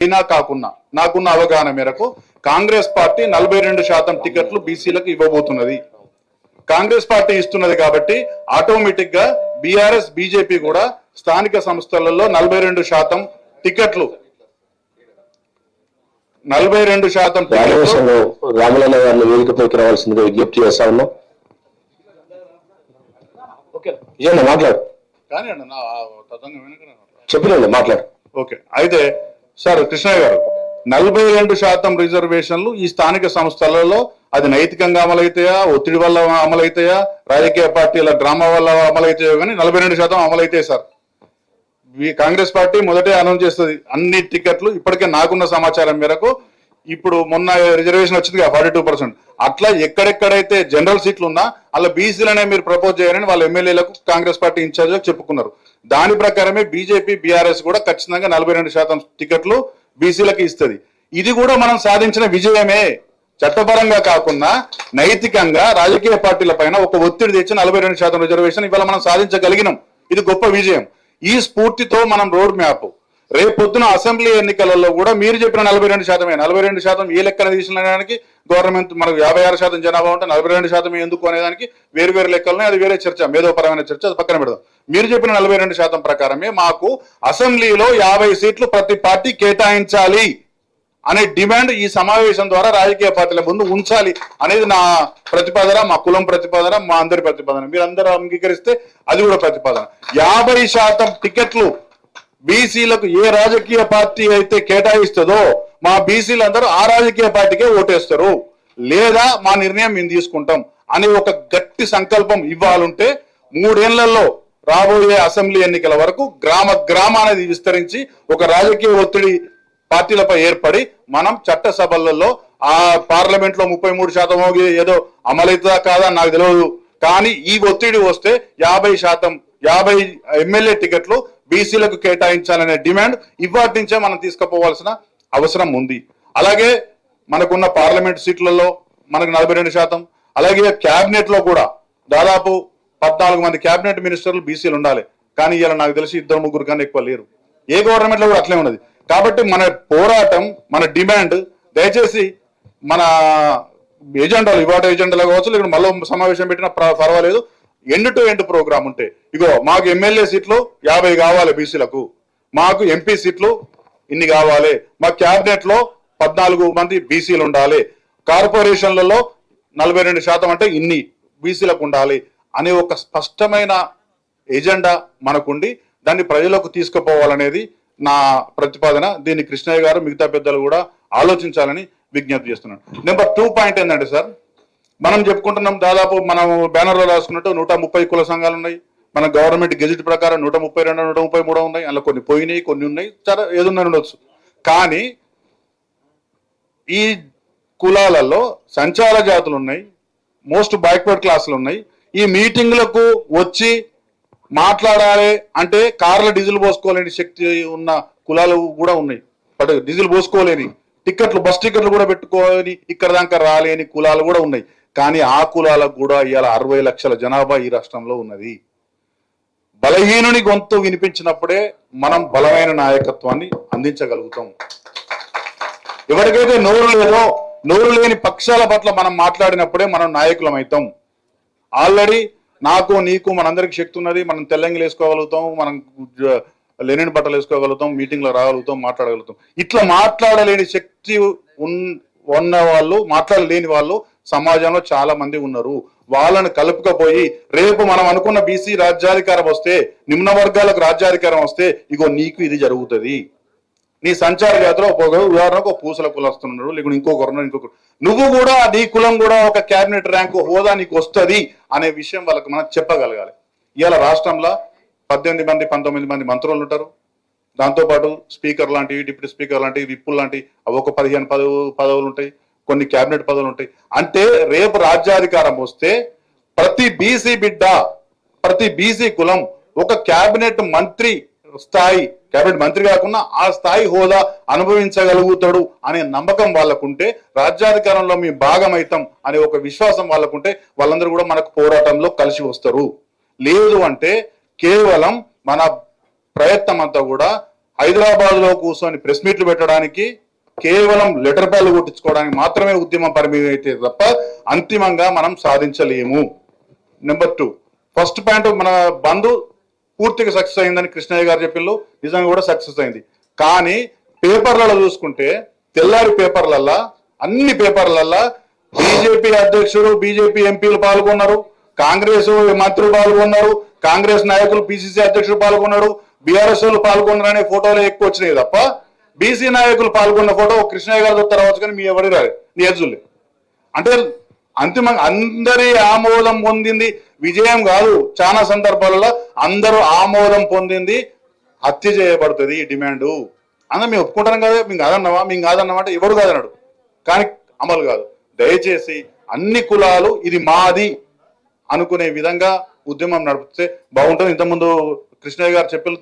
అయినా కాకున్నా నాకున్న అవగాహన మేరకు కాంగ్రెస్ పార్టీ నలభై రెండు శాతం టికెట్లు బీసీలకు ఇవ్వబోతున్నది. కాంగ్రెస్ పార్టీ ఇస్తున్నది కాబట్టి ఆటోమేటిక్గా బీఆర్ఎస్ బీజేపీ కూడా స్థానిక సంస్థలలో నలభై రెండు శాతం టికెట్లు నలభై రెండు శాతం రామలన్న గారిని వేదికపైకి రావాల్సిందిగా విజ్ఞప్తి చేస్తా ఉన్నాం. మాట్లాడు. చెప్పినండి మాట్లాడు. ఓకే. అయితే సార్ కృష్ణయ్య గారు నలభై రెండు శాతం రిజర్వేషన్లు ఈ స్థానిక సంస్థలలో అది నైతికంగా అమలైతాయా ఒత్తిడి వల్ల అమలైతాయా రాజకీయ పార్టీల డ్రామా వల్ల అమలైతాయో కానీ నలభై రెండు శాతం అమలైతాయి సార్. ఈ కాంగ్రెస్ పార్టీ మొదటే అనౌన్స్ చేస్తుంది. అన్ని టికెట్లు ఇప్పటికే నాకున్న సమాచారం మేరకు ఇప్పుడు మొన్న రిజర్వేషన్ వచ్చింది ఫార్టీ టూ పర్సెంట్ అట్లా ఎక్కడెక్కడైతే జనరల్ సీట్లు ఉన్నా అలా బీసీలనే మీరు ప్రపోజ్ చేయాలని వాళ్ళ ఎమ్మెల్యేలకు కాంగ్రెస్ పార్టీ ఇన్ఛార్జ్ చెప్పుకున్నారు. దాని ప్రకారమే బీజేపీ బీఆర్ఎస్ కూడా ఖచ్చితంగా నలభై రెండు శాతం టికెట్లు బీసీలకు ఇస్తుంది. ఇది కూడా మనం సాధించిన విజయమే. చట్టపరంగా కాకుండా నైతికంగా రాజకీయ పార్టీల పైన ఒక ఒత్తిడి తెచ్చి నలభై రెండు శాతం రిజర్వేషన్ ఇవాళ మనం సాధించగలిగినాం. ఇది గొప్ప విజయం. ఈ స్ఫూర్తితో మనం రోడ్ మ్యాప్ రేపు పొద్దున అసెంబ్లీ ఎన్నికలలో కూడా మీరు చెప్పిన నలభై రెండు శాతమే. నలభై రెండు శాతం ఏ లెక్కన తీసుకునేదానికి గవర్నమెంట్ మనకు యాభై ఆరు శాతం జనాభా ఉంటే నలభై రెండు శాతం ఎందుకు అనేదానికి వేరు వేరు లెక్కలు అది వేరే చర్చ మేధోపరమైన చర్చ అది పక్కన పెడదాం. మీరు చెప్పిన నలభై రెండు శాతం ప్రకారమే మాకు అసెంబ్లీలో యాభై సీట్లు ప్రతి పార్టీ కేటాయించాలి అనే డిమాండ్ ఈ సమావేశం ద్వారా రాజకీయ పార్టీల ముందు ఉంచాలి అనేది నా ప్రతిపాదన మా కులం ప్రతిపాదన మా అందరి ప్రతిపాదన. మీరు అందరూ అంగీకరిస్తే అది కూడా ప్రతిపాదన. యాభై శాతం టికెట్లు బీసీలకు ఏ రాజకీయ పార్టీ అయితే కేటాయిస్తుందో మా బీసీలు అందరూ ఆ రాజకీయ పార్టీకే ఓటేస్తారు. లేదా మా నిర్ణయం మేము తీసుకుంటాం అనే ఒక గట్టి సంకల్పం ఇవ్వాలంటే మూడేళ్ళలో రాబోయే అసెంబ్లీ ఎన్నికల వరకు గ్రామ గ్రామానికి విస్తరించి ఒక రాజకీయ ఒత్తిడి పార్టీలపై ఏర్పడి మనం చట్టసభలలో ఆ పార్లమెంట్లో ముప్పై మూడు శాతం ఏదో అమలవుతుందా కాదా నాకు తెలియదు కానీ ఈ ఒత్తిడి వస్తే యాభై శాతం యాభై ఎమ్మెల్యే టికెట్లు బీసీలకు కేటాయించాలనే డిమాండ్ ఇవాటి నుంచే మనం తీసుకుపోవాల్సిన అవసరం ఉంది. అలాగే మనకున్న పార్లమెంట్ సీట్లలో మనకు నలభై రెండు శాతం అలాగే క్యాబినెట్లో కూడా దాదాపు పద్నాలుగు మంది క్యాబినెట్ మినిస్టర్లు బీసీలు ఉండాలి. కానీ ఇలా నాకు తెలిసి ఇద్దరు ముగ్గురు కానీ ఎక్కువ లేరు. ఏ గవర్నమెంట్లో కూడా అట్లే ఉన్నది. కాబట్టి మన పోరాటం మన డిమాండ్ దయచేసి మన ఎజెండాలు ఇవాటి ఎజెండాలు కావచ్చు ఇక్కడ మళ్ళీ సమావేశం పెట్టినా పర్వాలేదు. ఎండ్ టు ఎండ్ ప్రోగ్రామ్ ఉంటే ఇగో మాకు ఎమ్మెల్యే సీట్లు యాభై కావాలి బీసీలకు. మాకు ఎంపీ సీట్లు ఇన్ని కావాలి. మా క్యాబినెట్లో పద్నాలుగు మంది బీసీలు ఉండాలి. కార్పొరేషన్లలో నలభై రెండు శాతం అంటే ఇన్ని బీసీలకు ఉండాలి అనే ఒక స్పష్టమైన ఎజెండా మనకుండి దాన్ని ప్రజలకు తీసుకుపోవాలనేది నా ప్రతిపాదన. దీన్ని కృష్ణయ్య గారు మిగతా పెద్దలు కూడా ఆలోచించాలని విజ్ఞప్తి చేస్తున్నాను. నెంబర్ టూ పాయింట్ ఏంటంటే సార్ మనం చెప్పుకుంటున్నాం దాదాపు మనం బ్యానర్లో రాసుకున్నట్టు నూట ముప్పై కుల సంఘాలు ఉన్నాయి. మన గవర్నమెంట్ గెజిట్ ప్రకారం నూట ముప్పై రెండు నూట ముప్పై మూడు ఉన్నాయి. అందులో కొన్ని పోయినాయి కొన్ని ఉన్నాయి. చాలా ఏదన్నా ఉండొచ్చు. కానీ ఈ కులాలలో సంచార జాతులు ఉన్నాయి. మోస్ట్ బ్యాక్వర్డ్ క్లాసులు ఉన్నాయి. ఈ మీటింగ్లకు వచ్చి మాట్లాడాలి అంటే కార్ల డీజిల్ పోసుకోలేని శక్తి ఉన్న కులాలు కూడా ఉన్నాయి. బట్ డీజిల్ పోసుకోలేని టికెట్లు బస్ టికెట్లు కూడా పెట్టుకోని ఇక్కడ దాకా రాలేని కులాలు కూడా ఉన్నాయి. కానీ ఆ కులాలకు కూడా ఇవాళ అరవై లక్షల జనాభా ఈ రాష్ట్రంలో ఉన్నది. బలహీనుని గొంతు వినిపించినప్పుడే మనం బలమైన నాయకత్వాన్ని అందించగలుగుతాం. ఎవరికైతే నోరు లేదో నోరు లేని పక్షాల పట్ల మనం మాట్లాడినప్పుడే మనం నాయకులం అవుతాం ఆల్రెడీ నాకు నీకు మనందరికి శక్తి ఉన్నది. మనం తెల్లంగిలు వేసుకోగలుగుతాం మనం లెనిన్ బట్టలు వేసుకోగలుగుతాం మీటింగ్లో రాగలుగుతాం మాట్లాడగలుగుతాం. ఇట్లా మాట్లాడలేని శక్తి ఉన్- ఉన్న వాళ్ళు మాట్లాడలేని వాళ్ళు సమాజంలో చాలా మంది ఉన్నారు. వాళ్ళని కలుపుకపోయి రేపు మనం అనుకున్న బీసీ రాజ్యాధికారం వస్తే నిమ్న వర్గాలకు రాజ్యాధికారం వస్తే ఇగో నీకు ఇది జరుగుతుంది. నీ సంచార జాతర ఒక ఉదాహరణకు ఒక పూసల కులస్తున్నాడు లేకుంటే ఇంకొకరు ఇంకొకరు నువ్వు కూడా నీ కులం కూడా ఒక క్యాబినెట్ ర్యాంకు హోదా నీకు వస్తుంది అనే విషయం వాళ్ళకి మనం చెప్పగలగాలి. ఇవాళ రాష్ట్రంలో పద్దెనిమిది మంది పంతొమ్మిది మంది మంత్రులు ఉంటారు. దాంతోపాటు స్పీకర్ లాంటివి డిప్యూటీ స్పీకర్ లాంటివి విప్పులు లాంటివి అవి ఒక పదిహేను పదవు పదవులు ఉంటాయి. కొన్ని క్యాబినెట్ పదవులు ఉంటాయి. అంటే రేపు రాజ్యాధికారం వస్తే ప్రతి బీసీ బిడ్డ ప్రతి బీసీ కులం ఒక క్యాబినెట్ మంత్రి స్థాయి క్యాబినెట్ మంత్రి కాకుండా ఆ స్థాయి హోదా అనుభవించగలుగుతాడు అనే నమ్మకం వాళ్ళకుంటే రాజ్యాధికారంలో మీ అవుతాం అనే ఒక విశ్వాసం వాళ్ళకుంటే వాళ్ళందరూ కూడా మనకు పోరాటంలో కలిసి వస్తారు. లేదు అంటే కేవలం మన ప్రయత్నం అంతా కూడా హైదరాబాద్లో కూర్చొని ప్రెస్ మీట్లు పెట్టడానికి కేవలం లెటర్ బ్యాలు కొట్టించుకోవడానికి మాత్రమే ఉద్యమం పరిమితి అయితే తప్ప అంతిమంగా మనం సాధించలేము. నెంబర్ టూ ఫస్ట్ పాయింట్ మన బంధు పూర్తిగా సక్సెస్ అయిందని కృష్ణయ్య గారు చెప్పిండ్రు. నిజంగా కూడా సక్సెస్ అయింది. కానీ పేపర్లలో చూసుకుంటే తెల్లారి పేపర్లల్లా అన్ని పేపర్లల్లా బీజేపీ అధ్యక్షుడు బీజేపీ ఎంపీలు పాల్గొన్నారు. కాంగ్రెస్ మంత్రులు పాల్గొన్నారు. కాంగ్రెస్ నాయకులు పిసిసి అధ్యక్షుడు పాల్గొన్నాడు బీఆర్ఎస్ వాళ్ళు పాల్గొన్నారు అనే ఫోటోలు ఎక్కువ వచ్చినాయి తప్ప బీసీ నాయకులు పాల్గొన్న ఫోటో కృష్ణయ్య గారితో తర్వాత కానీ మీ ఎవరి రాదు నీ ఎదులే అంటే అంతిమంగా అందరి ఆమోదం పొందింది విజయం కాదు. చాలా సందర్భాలలో అందరూ ఆమోదం పొందింది హత్య చేయబడుతుంది ఈ డిమాండ్. అన్న మేము ఒప్పుకుంటాం కదా మేము కాదన్నావా? మేము కాదన్నామా అంటే ఎవరు కాదన్నాడు. కానీ అమలు కాదు. దయచేసి అన్ని కులాలు ఇది మాది అనుకునే విధంగా ఉద్యమం నడిపితే బాగుంటుంది. ఇంతకుముందు కృష్ణయ్య గారు చెప్పిన